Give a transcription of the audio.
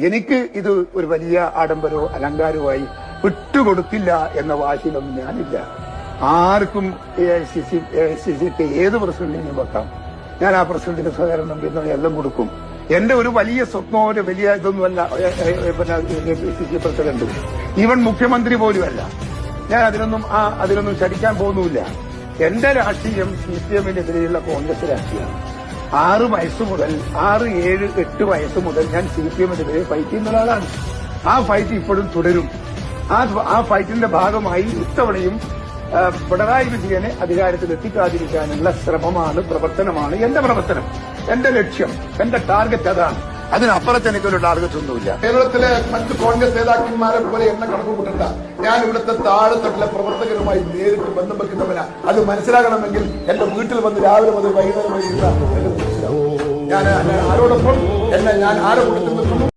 എനിക്ക് ഇത് ഒരു വലിയ ആഡംബരവും അലങ്കാരവുമായി വിട്ടുകൊടുക്കില്ല എന്ന വാശിയിലൊന്നും ഞാനില്ല. ആർക്കും A I C C A I C ഏത് പ്രസിഡന്റിനെയും വെക്കാം. ഞാൻ ആ പ്രസിഡന്റിന് സഹകരണം പിന്തുണ എല്ലാം കൊടുക്കും. എന്റെ ഒരു വലിയ സ്വപ്നമോ ഒരു വലിയ ഇതൊന്നുമല്ല പിന്നെ സി സി പ്രസിഡന്റ്. ഈവൻ മുഖ്യമന്ത്രി പോലുമല്ല. ഞാൻ അതിനൊന്നും ആ അതിനൊന്നും ചടിക്കാൻ പോകുന്നുമില്ല. എന്റെ രാഷ്ട്രീയം സി പി എമ്മിനെതിരെയുള്ള കോൺഗ്രസ് രാഷ്ട്രീയമാണ്. ആറ് വയസ്സ് മുതൽ ആറ് ഏഴ് എട്ട് വയസ്സ് മുതൽ ഞാൻ സി പി എമ്മിനെതിരെ ഫൈറ്റ് ചെയ്യുന്ന ഒരാളാണ്. ആ ഫൈറ്റ് ഇപ്പോഴും തുടരും. ആ ആ ഫൈറ്റിന്റെ ഭാഗമായി ഇത്തവണയും പിണറായി വിജയനെ അധികാരത്തിൽ എത്തിക്കാതിരിക്കാനുള്ള ശ്രമമാണ് പ്രവർത്തനമാണ് എന്റെ പ്രവർത്തനം. എന്റെ ലക്ഷ്യം എന്റെ ടാർഗറ്റ് അതാണ്. അതിനപ്പുറത്ത് എനിക്കൊരു ടാർഗറ്റ് ഒന്നുമില്ല. കേരളത്തിലെ മറ്റ് കോൺഗ്രസ് നേതാക്കന്മാരെ പോലെ എന്നെ കണക്ക് കൂട്ടണ്ട ഞാൻ ഇവിടുത്തെ താഴെത്തട്ടിലെ പ്രവർത്തകരുമായി നേരിട്ട് ബന്ധം വെക്കുന്നവരാ അത് മനസ്സിലാകണമെങ്കിൽ എന്റെ വീട്ടിൽ വന്ന് രാവിലെ മുതൽ വൈകുന്നേരം വരെ. ഞാൻ ആരോടൊപ്പം എന്നെ ഞാൻ ആരെ കൂട്ടത്തിൽ നിന്ന്